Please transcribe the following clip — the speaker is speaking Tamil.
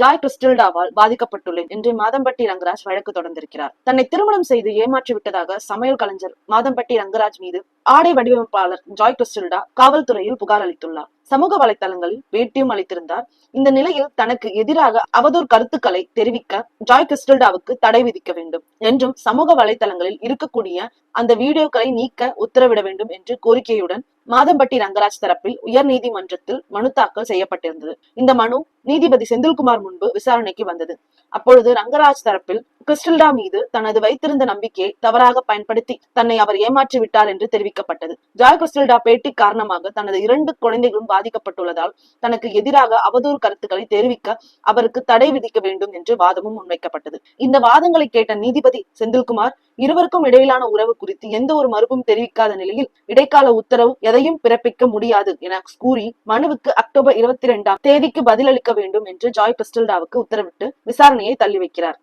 ஜாய் கிறிஸ்டில்டாவால் பாதிக்கப்பட்டுள்ளேன் என்று மாதம்பட்டி ரங்கராஜ் வழக்கு தொடர்ந்திருக்கிறார். தன்னை திருமணம் செய்து ஏமாற்றி விட்டதாக சமையல் கலைஞர் மாதம்பட்டி ரங்கராஜ் மீது ஆடை வடிவமைப்பாளர் ஜாய் கிறிஸ்டில்டா காவல்துறையில் புகார் அளித்துள்ளார். சமூக வலைத்தளங்களில் பேட்டியும் அளித்திருந்தார். இந்த நிலையில் தனக்கு எதிராக அவதூறு கருத்துக்களை தெரிவிக்க ஜாய் கிறிஸ்டல்டாவுக்கு தடை விதிக்க வேண்டும் என்றும் சமூக வலைத்தளங்களில் இருக்கக்கூடிய அந்த வீடியோக்களை நீக்க உத்தரவிட வேண்டும் என்று கோரிக்கையுடன் மாதம்பட்டி ரங்கராஜ் தரப்பில் உயர் நீதிமன்றத்தில் மனு தாக்கல் செய்யப்பட்டிருந்தது. இந்த மனு நீதிபதி செந்தில்குமார் முன்பு விசாரணைக்கு வந்தது. அப்பொழுது ரங்கராஜ் தரப்பில் கிறிஸ்டல்டா மீது தனது வைத்திருந்த நம்பிக்கையை தவறாக பயன்படுத்தி தன்னை அவர் ஏமாற்றி விட்டார் என்று தெரிவிக்கப்பட்டது. ஜாய் கிறிஸ்டல்டா பேட்டி காரணமாக தனது இரண்டு குழந்தைகளும் பாதிக்கப்பட்டுள்ளதால் தனக்கு எதிராக அவதூறு கருத்துக்களை தெரிவிக்க அவருக்கு தடை விதிக்க வேண்டும் என்று வாதமும் முன்வைக்கப்பட்டது. இந்த வாதங்களை கேட்ட நீதிபதி செந்தில்குமார் இருவருக்கும் இடையிலான உறவு குறித்து எந்த ஒரு மறுப்பும் தெரிவிக்காத நிலையில் இடைக்கால உத்தரவு எதையும் பிறப்பிக்க முடியாது என கூறி மனுவுக்கு அக்டோபர் இருபத்தி இரண்டாம் தேதிக்கு பதிலளிக்க வேண்டும் என்று ஜாய் கிறிஸ்டல்டாவுக்கு உத்தரவிட்டு விசாரணையை தள்ளி வைக்கிறார்.